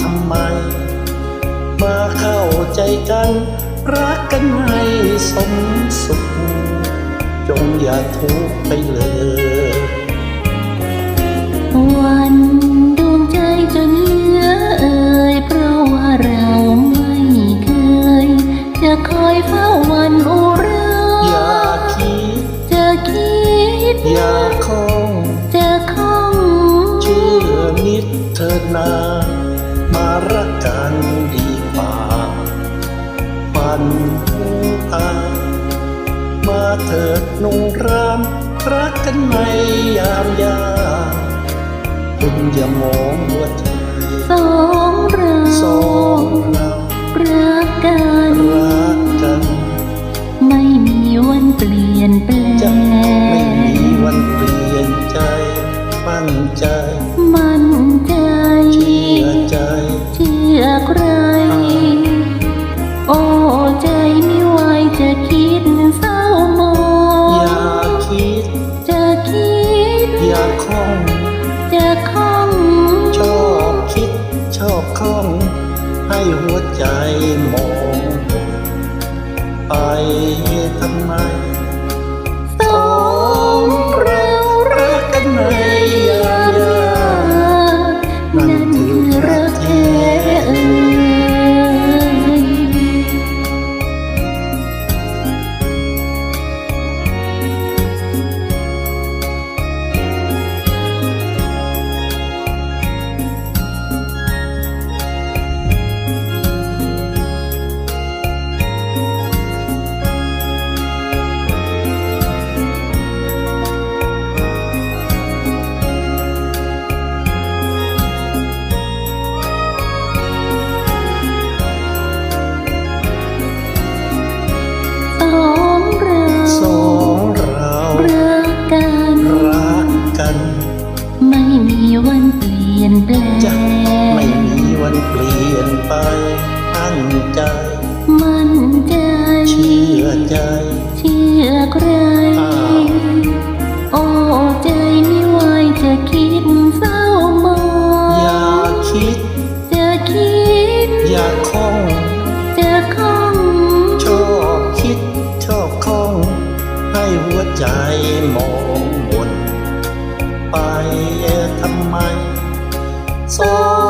ทำไม มาเข้าใจกัน รักกันให้สมสุข จงอย่าทุกข์ไปเลย วันดวงใจจะเหลือเอ่ยเพราะว่าเราไม่เคย จะคอยเฝ้าวันอ เถิดนามารักกันดีกว่าปันหูตา มาเถิดนุ่งรามรักกันในยามยากคุณอย่ามองหัวใจสองเราสองเรา ชอบคล้อง ให้หัวใจมอง ไปทำไม ไป มั่นใจ มั่นใจ เชื่อใจ เชื่อใคร โอ้ใจไม่ไหวจะคิดเศร้ามอง อย่าคิด จะคิด อย่าคล้องจะคล้อง ชอบคิด ชอบคล้อง ให้หัวใจมองบนไปทำไม so